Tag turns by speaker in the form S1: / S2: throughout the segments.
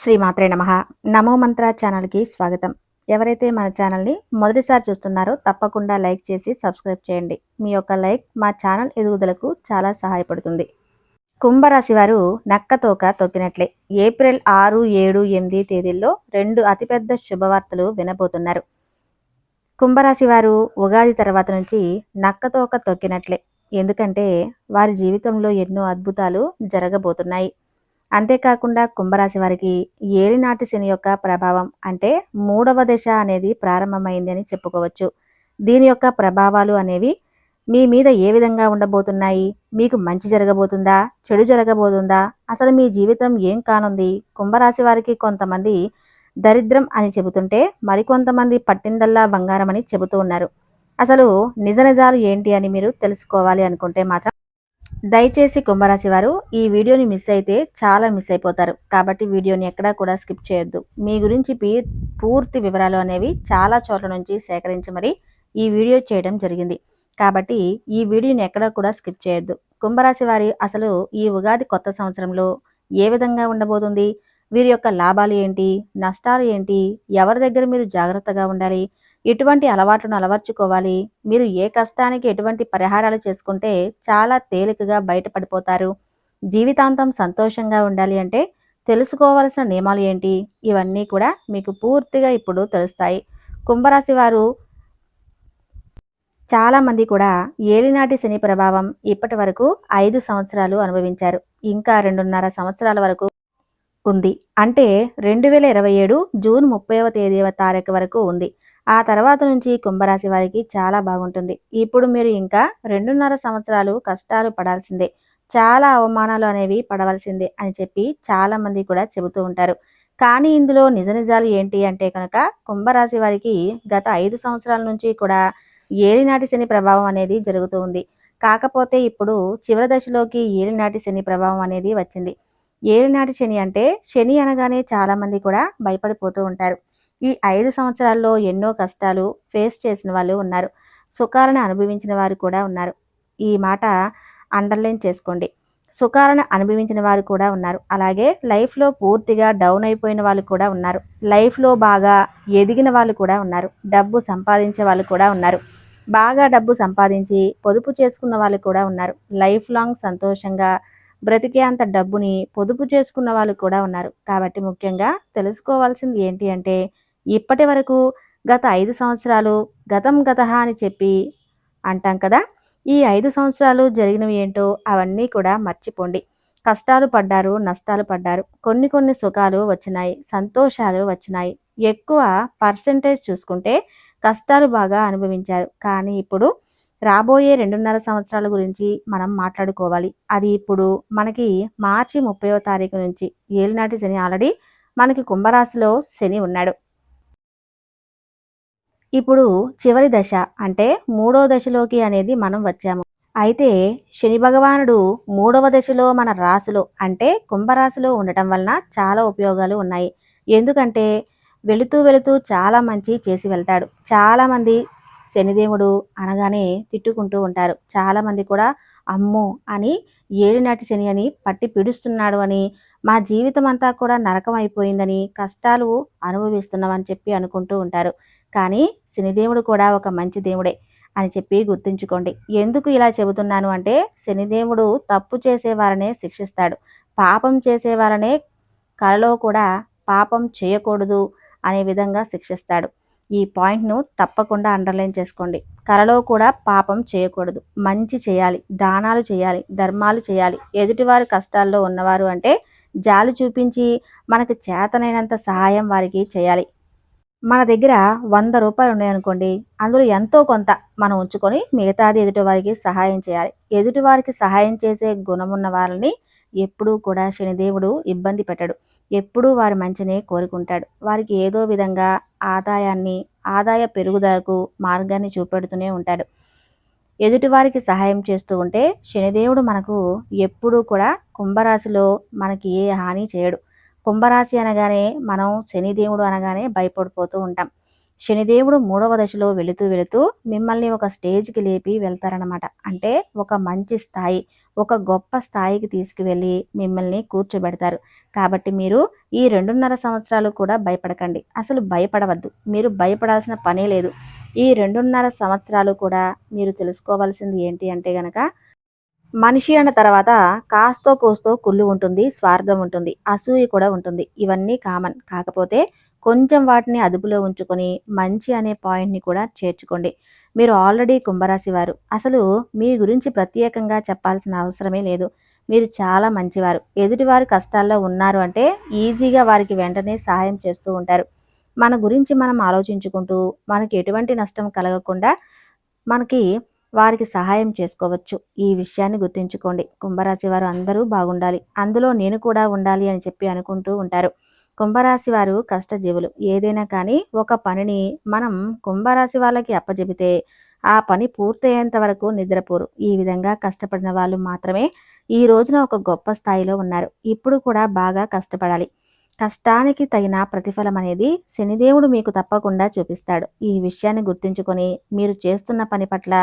S1: శ్రీమాత్రే నమ. నమో మంత్ర ఛానల్కి స్వాగతం. ఎవరైతే మన ఛానల్ని మొదటిసారి చూస్తున్నారో తప్పకుండా లైక్ చేసి సబ్స్క్రైబ్ చేయండి. మీ యొక్క లైక్ మా ఛానల్ ఎదుగుదలకు చాలా సహాయపడుతుంది. కుంభరాశి వారు నక్కతోక తొక్కినట్లే. ఏప్రిల్ ఆరు ఏడు ఎనిమిది తేదీల్లో రెండు అతిపెద్ద శుభవార్తలు వినబోతున్నారు. కుంభరాశి వారు ఉగాది తర్వాత నుంచి నక్కతోక తొక్కినట్లే. ఎందుకంటే వారి జీవితంలో ఎన్నో అద్భుతాలు జరగబోతున్నాయి. అంతేకాకుండా కుంభరాశి వారికి ఏలినాటి శని యొక్క ప్రభావం అంటే మూడవ దశ అనేది ప్రారంభమైంది అని చెప్పుకోవచ్చు. దీని యొక్క ప్రభావాలు అనేవి మీ మీద ఏ విధంగా ఉండబోతున్నాయి? మీకు మంచి జరగబోతుందా? చెడు జరగబోతుందా? అసలు మీ జీవితం ఏం కానుంది? కుంభరాశి వారికి కొంతమంది దరిద్రం అని చెబుతుంటే మరికొంతమంది పట్టిందల్లా బంగారం అని చెబుతూ ఉన్నారు. అసలు నిజ నిజాలు ఏంటి అని మీరు తెలుసుకోవాలి అనుకుంటే మాత్రం దయచేసి కుంభరాశి వారు ఈ వీడియోని మిస్ అయితే చాలా మిస్ అయిపోతారు. కాబట్టి వీడియోని ఎక్కడా కూడా స్కిప్ చేయొద్దు. మీ గురించి పూర్తి వివరాలు అనేవి చాలా చోట్ల నుంచి సేకరించి మరి ఈ వీడియో చేయడం జరిగింది. కాబట్టి ఈ వీడియోని ఎక్కడా కూడా స్కిప్ చేయొద్దు. కుంభరాశి వారి అసలు ఈ ఉగాది కొత్త సంవత్సరంలో ఏ విధంగా ఉండబోతుంది? వీరి యొక్క లాభాలు ఏంటి? నష్టాలు ఏంటి? ఎవరి దగ్గర మీరు జాగ్రత్తగా ఉండాలి? ఎటువంటి అలవాట్లను అలవర్చుకోవాలి? మీరు ఏ కష్టానికి ఎటువంటి పరిహారాలు చేసుకుంటే చాలా తేలికగా బయటపడిపోతారు? జీవితాంతం సంతోషంగా ఉండాలి అంటే తెలుసుకోవాల్సిన నియమాలు ఏంటి? ఇవన్నీ కూడా మీకు పూర్తిగా ఇప్పుడు తెలుస్తాయి. కుంభరాశి వారు చాలామంది కూడా ఏలినాటి శని ప్రభావం ఇప్పటి వరకు ఐదు సంవత్సరాలు అనుభవించారు. ఇంకా రెండున్నర సంవత్సరాల వరకు ఉంది. అంటే రెండు వేల ఇరవై ఏడు జూన్ ముప్పైవ తేదీ తారీఖు వరకు ఉంది. ఆ తర్వాత నుంచి కుంభరాశి వారికి చాలా బాగుంటుంది. ఇప్పుడు మీరు ఇంకా రెండున్నర సంవత్సరాలు కష్టాలు పడాల్సిందే. చాలా అవమానాలు అనేవి పడవలసిందే అని చెప్పి చాలా మంది కూడా చెబుతూ ఉంటారు. కానీ ఇందులో నిజ నిజాలు ఏంటి అంటే కనుక కుంభరాశి వారికి గత ఐదు సంవత్సరాల నుంచి కూడా ఏలినాటి శని ప్రభావం అనేది జరుగుతూ ఉంది. కాకపోతే ఇప్పుడు చివరి దశలోకి ఏలినాటి శని ప్రభావం అనేది వచ్చింది. ఏలినాటి శని అంటే శని అనగానే చాలామంది కూడా భయపడిపోతూ ఉంటారు. ఈ ఐదు సంవత్సరాల్లో ఎన్నో కష్టాలు ఫేస్ చేసిన వాళ్ళు ఉన్నారు. సుఖాలను అనుభవించిన వారు కూడా ఉన్నారు. ఈ మాట అండర్లైన్ చేసుకోండి. సుఖాలను అనుభవించిన వారు కూడా ఉన్నారు. అలాగే లైఫ్లో పూర్తిగా డౌన్ అయిపోయిన వాళ్ళు కూడా ఉన్నారు. లైఫ్లో బాగా ఎదిగిన వాళ్ళు కూడా ఉన్నారు. డబ్బు సంపాదించే వాళ్ళు కూడా ఉన్నారు. బాగా డబ్బు సంపాదించి పొదుపు చేసుకున్న వాళ్ళు కూడా ఉన్నారు. లైఫ్ లాంగ్ సంతోషంగా బ్రతికే అంత డబ్బుని పొదుపు చేసుకున్న వాళ్ళు కూడా ఉన్నారు. కాబట్టి ముఖ్యంగా తెలుసుకోవాల్సింది ఏంటి అంటే ఇప్పటి వరకు గత ఐదు సంవత్సరాలు గతం గత అని చెప్పి అంటాం కదా ఈ ఐదు సంవత్సరాలు జరిగినవి ఏంటో అవన్నీ కూడా మర్చిపోండి. కష్టాలు పడ్డారు నష్టాలు పడ్డారు. కొన్ని కొన్ని సుఖాలు వచ్చినాయి సంతోషాలు వచ్చినాయి. ఎక్కువ పర్సంటేజ్ చూసుకుంటే కష్టాలు బాగా అనుభవించారు. కానీ ఇప్పుడు రాబోయే రెండున్నర సంవత్సరాల గురించి మనం మాట్లాడుకోవాలి. అది ఇప్పుడు మనకి మార్చి ముప్పయో తారీఖు నుంచి ఏలినాటి శని ఆల్రెడీ మనకి కుంభరాశిలో శని ఉన్నాడు. ఇప్పుడు చివరి దశ అంటే మూడో దశలోకి అనేది మనం వచ్చాము. అయితే శని భగవానుడు మూడవ దశలో మన రాశిలో అంటే కుంభరాశిలో ఉండటం వలన చాలా ఉపయోగాలు ఉన్నాయి. ఎందుకంటే వెళుతూ వెళుతూ చాలా మంచి చేసి వెళ్తాడు. చాలామంది శనిదేవుడు అనగానే తిట్టుకుంటూ ఉంటారు. చాలామంది కూడా అమ్మో అని ఏలినాటి శని అని పట్టి పిడుస్తున్నాడు అని మా జీవితం అంతా కూడా నరకం అయిపోయిందని కష్టాలు అనుభవిస్తున్నామని చెప్పి అనుకుంటూ ఉంటారు. కానీ శనిదేవుడు కూడా ఒక మంచి దేవుడే అని చెప్పి గుర్తుంచుకోండి. ఎందుకు ఇలా చెబుతున్నాను అంటే శనిదేవుడు తప్పు చేసేవారనే శిక్షిస్తాడు. పాపం చేసేవారనే కళలో కూడా పాపం చేయకూడదు అనే విధంగా శిక్షిస్తాడు. ఈ పాయింట్ను తప్పకుండా అండర్లైన్ చేసుకోండి. కలలో కూడా పాపం చేయకూడదు. మంచి చేయాలి. దానాలు చేయాలి. ధర్మాలు చేయాలి. ఎదుటివారి కష్టాల్లో ఉన్నవారు అంటే జాలి చూపించి మనకు చేతనైనంత సహాయం వారికి చేయాలి. మన దగ్గర వంద రూపాయలు ఉన్నాయనుకోండి. అందులో ఎంతో కొంత మనం ఉంచుకొని మిగతాది ఎదుటివారికి సహాయం చేయాలి. ఎదుటివారికి సహాయం చేసే గుణమున్న వారిని ఎప్పుడూ కూడా శనిదేవుడు ఇబ్బంది పెట్టడు. ఎప్పుడూ వారి మంచినే కోరుకుంటాడు. వారికి ఏదో విధంగా ఆదాయాన్ని ఆదాయ పెరుగుదలకు మార్గాన్ని చూపెడుతూనే ఉంటాడు. ఎదుటివారికి సహాయం చేస్తూ ఉంటే శనిదేవుడు మనకు ఎప్పుడూ కూడా కుంభరాశిలో మనకి ఏ హాని చేయడు. కుంభరాశి అనగానే మనం శనిదేవుడు అనగానే భయపడిపోతూ ఉంటాం. శనిదేవుడు మూడవ దశలో వెళుతూ వెళుతూ మిమ్మల్ని ఒక స్టేజ్కి లేపి వెళ్తారనమాట అంటే ఒక మంచి స్థాయి. ఒక గొప్ప స్థాయికి తీసుకువెళ్ళి మిమ్మల్ని కూర్చోబెడతారు. కాబట్టి మీరు ఈ రెండున్నర సంవత్సరాలు కూడా భయపడకండి. అసలు భయపడవద్దు. మీరు భయపడాల్సిన పనే లేదు. ఈ రెండున్నర సంవత్సరాలు కూడా మీరు తెలుసుకోవాల్సింది ఏంటి అంటే గనక మనిషి అన్న తర్వాత కాస్తో కోస్తో కుళ్ళు ఉంటుంది స్వార్థం ఉంటుంది అసూయ కూడా ఉంటుంది. ఇవన్నీ కామన్. కాకపోతే కొంచెం వాటిని అదుపులో ఉంచుకొని మంచి అనే పాయింట్ని కూడా చేర్చుకోండి. మీరు ఆల్రెడీ కుంభరాశి వారు. అసలు మీ గురించి ప్రత్యేకంగా చెప్పాల్సిన అవసరమే లేదు. మీరు చాలా మంచివారు. ఎదుటివారు కష్టాల్లో ఉన్నారు అంటే ఈజీగా వారికి వెంటనే సహాయం చేస్తూ ఉంటారు. మన గురించి మనం ఆలోచించుకుంటూ మనకి ఎటువంటి నష్టం కలగకుండా మనకి వారికి సహాయం చేసుకోవచ్చు. ఈ విషయాన్ని గుర్తుంచుకోండి. కుంభరాశి వారు అందరూ బాగుండాలి. అందులో నేను కూడా ఉండాలి అని చెప్పి అనుకుంటూ ఉంటారు. కుంభరాశి వారు కష్టజీవులు. ఏదైనా కానీ ఒక పనిని మనం కుంభరాశి వాళ్ళకి అప్పజెబితే ఆ పని పూర్తయ్యేంత వరకు నిద్రపోరు. ఈ విధంగా కష్టపడిన వాళ్ళు మాత్రమే ఈ రోజున ఒక గొప్ప స్థాయిలో ఉన్నారు. ఇప్పుడు కూడా బాగా కష్టపడాలి. కష్టానికి తగిన ప్రతిఫలం అనేది శనిదేవుడు మీకు తప్పకుండా చూపిస్తాడు. ఈ విషయాన్ని గుర్తుంచుకొని మీరు చేస్తున్న పని పట్ల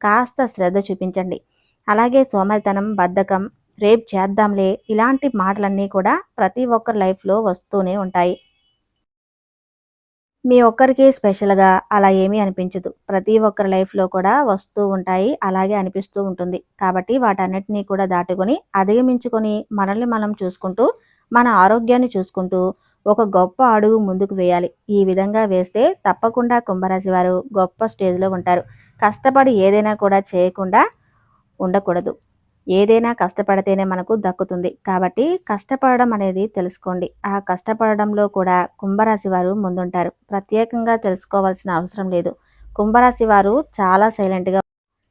S1: కాస్త శ్రద్ధ చూపించండి. అలాగే సోమరితనం బద్ధకం రేపు చేద్దాంలే. ఇలాంటి మాటలన్నీ కూడా ప్రతి ఒక్కరి లైఫ్లో వస్తూనే ఉంటాయి. మీ ఒక్కరికి స్పెషల్గా అలా ఏమీ అనిపించదు. ప్రతి ఒక్కరి లైఫ్లో కూడా వస్తూ ఉంటాయి. అలాగే అనిపిస్తూ ఉంటుంది. కాబట్టి వాటన్నిటినీ కూడా దాటుకొని అధిగమించుకొని మనల్ని మనం చూసుకుంటూ మన ఆరోగ్యాన్ని చూసుకుంటూ ఒక గొప్ప అడుగు ముందుకు వేయాలి. ఈ విధంగా వేస్తే తప్పకుండా కుంభరాశి వారు గొప్ప స్టేజ్లో ఉంటారు. కష్టపడి ఏదైనా కూడా చేయకుండా ఉండకూడదు. ఏదైనా కష్టపడితేనే మనకు దక్కుతుంది. కాబట్టి కష్టపడడం అనేది తెలుసుకోండి. ఆ కష్టపడడంలో కూడా కుంభరాశి వారు ముందుంటారు. ప్రత్యేకంగా తెలుసుకోవాల్సిన అవసరం లేదు. కుంభరాశి వారు చాలా సైలెంట్గా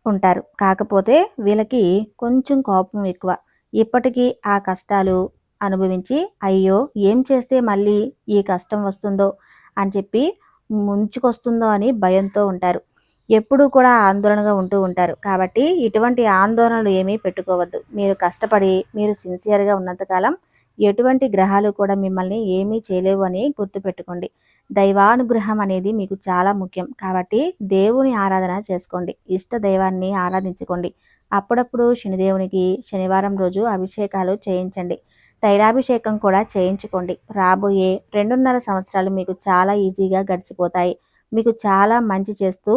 S1: ఉంటారు. కాకపోతే వీళ్ళకి కొంచెం కోపం ఎక్కువ. ఇప్పటికీ ఆ కష్టాలు అనుభవించి అయ్యో ఏం చేస్తే మళ్ళీ ఈ కష్టం వస్తుందో అని చెప్పి ముంచుకొస్తుందో అని భయంతో ఉంటారు. ఎప్పుడూ కూడా ఆందోళనగా ఉంటూ ఉంటారు. కాబట్టి ఇటువంటి ఆందోళనలు ఏమీ పెట్టుకోవద్దు. మీరు కష్టపడి మీరు సిన్సియర్గా ఉన్నంతకాలం ఎటువంటి గ్రహాలు కూడా మిమ్మల్ని ఏమీ చేయలేవు అని గుర్తుపెట్టుకోండి. దైవానుగ్రహం అనేది మీకు చాలా ముఖ్యం. కాబట్టి దేవుని ఆరాధన చేసుకోండి. ఇష్ట దైవాన్ని ఆరాధించుకోండి. అప్పుడప్పుడు శనిదేవునికి శనివారం రోజు అభిషేకాలు చేయించండి. తైలాభిషేకం కూడా చేయించుకోండి. రాబోయే రెండున్నర సంవత్సరాలు మీకు చాలా ఈజీగా గడిచిపోతాయి. మీకు చాలా మంచి చేస్తూ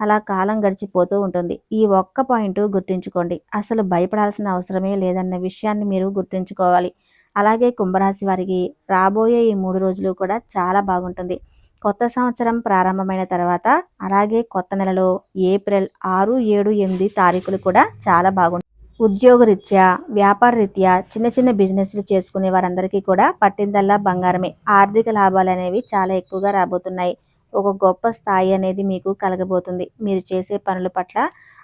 S1: అలా కాలం గడిచిపోతూ ఉంటుంది. ఈ ఒక్క పాయింట్ గుర్తుంచుకోండి. అసలు భయపడాల్సిన అవసరమే లేదన్న విషయాన్ని మీరు గుర్తుంచుకోవాలి. అలాగే కుంభరాశి వారికి రాబోయే ఈ మూడు రోజులు కూడా చాలా బాగుంటుంది. కొత్త సంవత్సరం ప్రారంభమైన తర్వాత అలాగే కొత్త నెలలో ఏప్రిల్ ఆరు ఏడు ఎనిమిది తారీఖులు కూడా చాలా బాగుంటాయి ఉద్యోగరీత్యా వ్యాపార రీత్యా చిన్న చిన్న బిజినెస్లు చేసుకునే వారందరికీ కూడా పట్టిందల్లా బంగారమే. ఆర్థిక లాభాలు అనేవి చాలా ఎక్కువగా రాబోతున్నాయి. ఒక గొప్ప స్థాయి అనేది మీకు కలగబోతుంది. మీరు చేసే పనుల పట్ల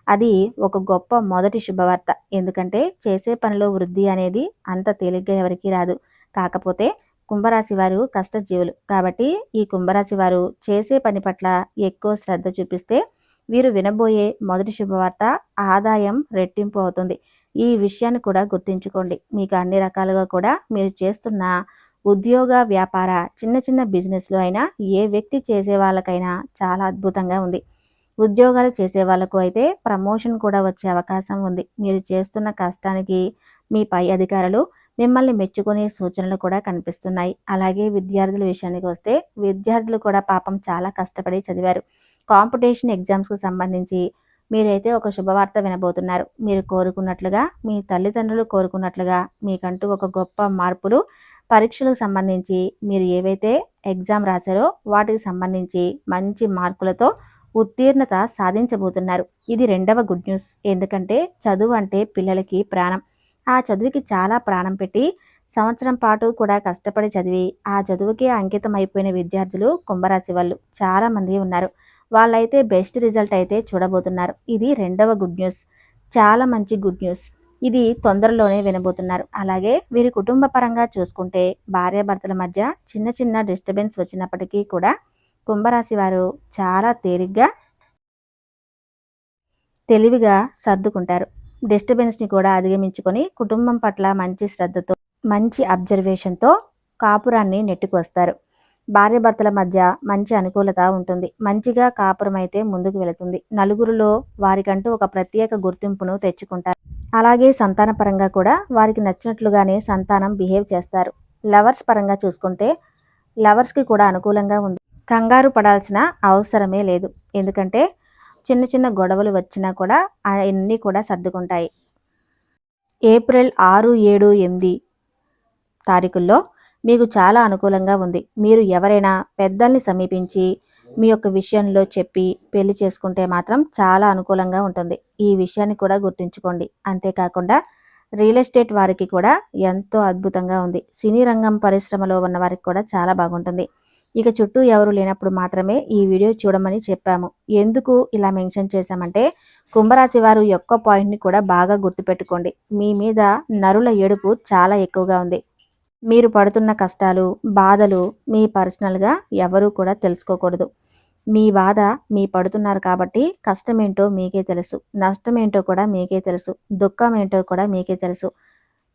S1: అది ఒక గొప్ప మొదటి శుభవార్త. ఎందుకంటే చేసే పనిలో వృద్ధి అనేది అంత తేలిగ్గా ఎవరికి రాదు. కాకపోతే కుంభరాశి వారు కష్టజీవులు. కాబట్టి ఈ కుంభరాశి వారు చేసే పని పట్ల ఎక్కువ శ్రద్ధ చూపిస్తే వీరు వినబోయే మొదటి శుభవార్త ఆదాయం రెట్టింపు అవుతుంది. ఈ విషయాన్ని కూడా గుర్తుంచుకోండి. మీకు అన్ని రకాలుగా కూడా మీరు చేస్తున్న ఉద్యోగ వ్యాపార చిన్న చిన్న బిజినెస్లో అయినా ఏ వ్యక్తి చేసే వాళ్ళకైనా చాలా అద్భుతంగా ఉంది. ఉద్యోగాలు చేసే వాళ్ళకు అయితే ప్రమోషన్ కూడా వచ్చే అవకాశం ఉంది. మీరు చేస్తున్న కష్టానికి మీ పై అధికారులు మిమ్మల్ని మెచ్చుకునే సూచనలు కూడా కనిపిస్తున్నాయి. అలాగే విద్యార్థుల విషయానికి వస్తే విద్యార్థులు కూడా పాపం చాలా కష్టపడి చదివారు. కాంపిటీషన్ ఎగ్జామ్స్కు సంబంధించి మీరైతే ఒక శుభవార్త వినబోతున్నారు. మీరు కోరుకున్నట్లుగా మీ తల్లిదండ్రులు కోరుకున్నట్లుగా మీకంటూ ఒక గొప్ప మార్పులు పరీక్షలకు సంబంధించి మీరు ఏవైతే ఎగ్జామ్ రాశారో వాటికి సంబంధించి మంచి మార్కులతో ఉత్తీర్ణత సాధించబోతున్నారు. ఇది రెండవ గుడ్ న్యూస్. ఎందుకంటే చదువు అంటే పిల్లలకి ప్రాణం. ఆ చదువుకి చాలా ప్రాణం పెట్టి సంవత్సరం పాటు కూడా కష్టపడి చదివి ఆ చదువుకి అంకితం అయిపోయిన విద్యార్థులు కుంభరాశి వాళ్ళు చాలామంది ఉన్నారు. వాళ్ళైతే బెస్ట్ రిజల్ట్ అయితే చూడబోతున్నారు. ఇది రెండవ గుడ్ న్యూస్. చాలా మంచి గుడ్ న్యూస్. ఇది తొందరలోనే వినబోతున్నారు. అలాగే వీరి కుటుంబ పరంగా చూసుకుంటే భార్యాభర్తల మధ్య చిన్న చిన్న డిస్టర్బెన్స్ వచ్చినప్పటికీ కూడా కుంభరాశి వారు చాలా తేలిగ్గా తెలివిగా సర్దుకుంటారు. డిస్టర్బెన్స్ని కూడా అధిగమించుకొని కుటుంబం పట్ల మంచి శ్రద్ధతో మంచి అబ్జర్వేషన్తో కాపురాన్ని నెట్టుకొస్తారు భార్యాభర్తల మధ్య మంచి అనుకూలత ఉంటుంది. మంచిగా కాపురం అయితే ముందుకు వెళుతుంది. నలుగురిలో వారికంటూ ఒక ప్రత్యేక గుర్తింపును తెచ్చుకుంటారు. అలాగే సంతాన పరంగా కూడా వారికి నచ్చినట్లుగానే సంతానం బిహేవ్ చేస్తారు. లవర్స్ పరంగా చూసుకుంటే లవర్స్కి కూడా అనుకూలంగా ఉంది. కంగారు పడాల్సిన అవసరమే లేదు. ఎందుకంటే చిన్న చిన్న గొడవలు వచ్చినా కూడా అవన్నీ కూడా సర్దుకుంటాయి. ఏప్రిల్ ఆరు ఏడు ఎనిమిది తారీఖుల్లో మీకు చాలా అనుకూలంగా ఉంది. మీరు ఎవరైనా పెద్దల్ని సమీపించి మీ యొక్క విషయంలో చెప్పి పెళ్ళి చేసుకుంటే మాత్రం చాలా అనుకూలంగా ఉంటుంది. ఈ విషయాన్ని కూడా గుర్తుంచుకోండి. అంతేకాకుండా రియల్ ఎస్టేట్ వారికి కూడా ఎంతో అద్భుతంగా ఉంది. సినీ రంగం పరిశ్రమలో ఉన్న వారికి కూడా చాలా బాగుంటుంది. ఇక చుట్టూ ఎవరు లేనప్పుడు మాత్రమే ఈ వీడియో చూడమని చెప్పాము. ఎందుకు ఇలా మెన్షన్ చేశామంటే కుంభరాశి వారు యొక్క పాయింట్ని కూడా బాగా గుర్తుపెట్టుకోండి. మీ మీద నరుల ఏడుపు చాలా ఎక్కువగా ఉంది. మీరు పడుతున్న కష్టాలు బాధలు మీ పర్సనల్గా ఎవరూ కూడా తెలుసుకోకూడదు. మీ బాధ మీ పడుతున్నారు కాబట్టి కష్టం ఏంటో మీకే తెలుసు. నష్టమేంటో కూడా మీకే తెలుసు. దుఃఖం ఏంటో కూడా మీకే తెలుసు.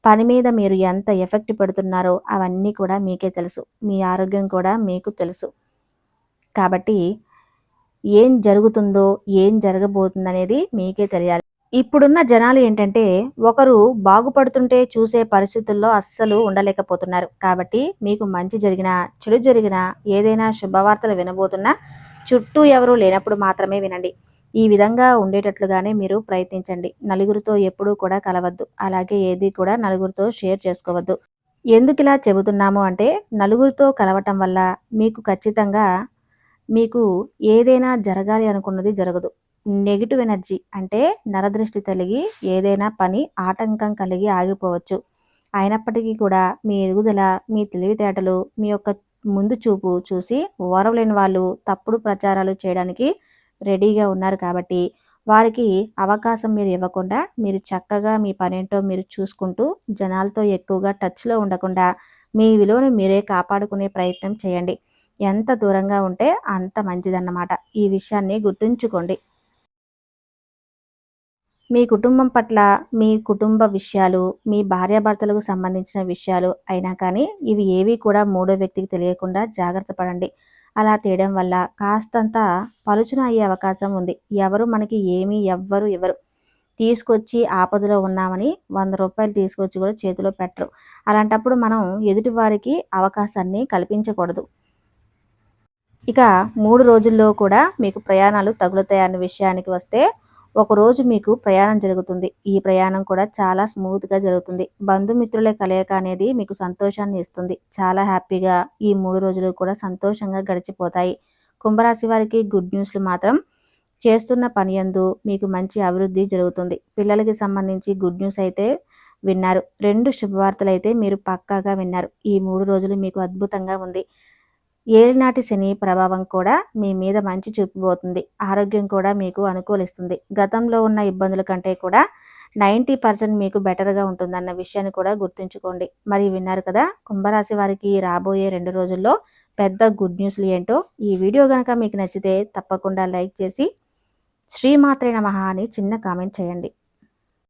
S1: పని మీద మీరు ఎంత ఎఫెక్ట్ పెడుతున్నారో అవన్నీ కూడా మీకే తెలుసు. మీ ఆరోగ్యం కూడా మీకు తెలుసు. కాబట్టి ఏం జరుగుతుందో ఏం జరగబోతుందనేది మీకే తెలియాలి. ఇప్పుడున్న జనాలు ఏంటంటే ఒకరు బాగుపడుతుంటే చూసే పరిస్థితుల్లో అస్సలు ఉండలేకపోతున్నారు. కాబట్టి మీకు మంచి జరిగినా చెడు జరిగినా ఏదైనా శుభవార్తలు వినబోతున్నా చుట్టూ ఎవరూ లేనప్పుడు మాత్రమే వినండి. ఈ విధంగా ఉండేటట్లుగానే మీరు ప్రయత్నించండి. నలుగురితో ఎప్పుడూ కూడా కలవద్దు. అలాగే ఏది కూడా నలుగురితో షేర్ చేసుకోవద్దు. ఎందుకు ఇలా చెబుతున్నాము అంటే నలుగురితో కలవటం వల్ల మీకు ఖచ్చితంగా మీకు ఏదైనా జరగాలి అనుకున్నది జరగదు. నెగిటివ్ ఎనర్జీ అంటే నరదృష్టి కలిగి ఏదైనా పని ఆటంకం కలిగి ఆగిపోవచ్చు. అయినప్పటికీ కూడా మీ ఎదుగుదల మీ తెలివితేటలు మీ యొక్క ముందు చూపు చూసి ఓరవలేని వాళ్ళు తప్పుడు ప్రచారాలు చేయడానికి రెడీగా ఉన్నారు కాబట్టి వారికి అవకాశం మీరు ఇవ్వకుండా మీరు చక్కగా మీ పనేంటో మీరు చూసుకుంటూ జనాలతో ఎక్కువగా టచ్లో ఉండకుండా మీ విలువను మీరే కాపాడుకునే ప్రయత్నం చేయండి. ఎంత దూరంగా ఉంటే అంత మంచిదన్నమాట. ఈ విషయాన్ని గుర్తుంచుకోండి. మీ కుటుంబం పట్ల మీ కుటుంబ విషయాలు మీ భార్యాభర్తలకు సంబంధించిన విషయాలు అయినా కానీ ఇవి ఏవి కూడా మూడో వ్యక్తికి తెలియకుండా జాగ్రత్త పడండి. అలా తీయడం వల్ల కాస్తంత పలుచున అయ్యే అవకాశం ఉంది. ఎవరు మనకి ఏమీ ఎవ్వరు ఇవ్వరు తీసుకొచ్చి ఆపదలో ఉన్నామని వంద రూపాయలు తీసుకొచ్చి కూడా చేతిలో పెట్టరు. అలాంటప్పుడు మనం ఎదుటి వారికి అవకాశాన్ని కల్పించకూడదు. ఇక మూడు రోజుల్లో కూడా మీకు ప్రయాణాలు తగులుతాయన్న విషయానికి వస్తే ఒకరోజు మీకు ప్రయాణం జరుగుతుంది. ఈ ప్రయాణం కూడా చాలా స్మూత్గా జరుగుతుంది. బంధుమిత్రుల కలయిక అనేది మీకు సంతోషాన్ని ఇస్తుంది. చాలా హ్యాపీగా ఈ మూడు రోజులు కూడా సంతోషంగా గడిచిపోతాయి. కుంభరాశి వారికి గుడ్ న్యూస్లు మాత్రం చేస్తున్న పని ఎందు మీకు మంచి అభివృద్ధి జరుగుతుంది. పిల్లలకి సంబంధించి గుడ్ న్యూస్ అయితే విన్నారు. రెండు శుభవార్తలు అయితే మీరు పక్కాగా విన్నారు. ఈ మూడు రోజులు మీకు అద్భుతంగా ఉంది. ఏలినాటి శని ప్రభావం కూడా మీ మీద మంచి చూపిపోతుంది ఆరోగ్యం కూడా మీకు అనుకూలిస్తుంది. గతంలో ఉన్న ఇబ్బందుల కంటే కూడా నైంటీ పర్సెంట్ మీకు బెటర్గా ఉంటుందన్న విషయాన్ని కూడా గుర్తుంచుకోండి. మరి విన్నారు కదా కుంభరాశి వారికి రాబోయే రెండు రోజుల్లో పెద్ద గుడ్ న్యూస్లు ఏంటో ఈ వీడియో కనుక మీకు నచ్చితే తప్పకుండా లైక్ చేసి శ్రీమాత్రే నమ అని చిన్న కామెంట్ చేయండి.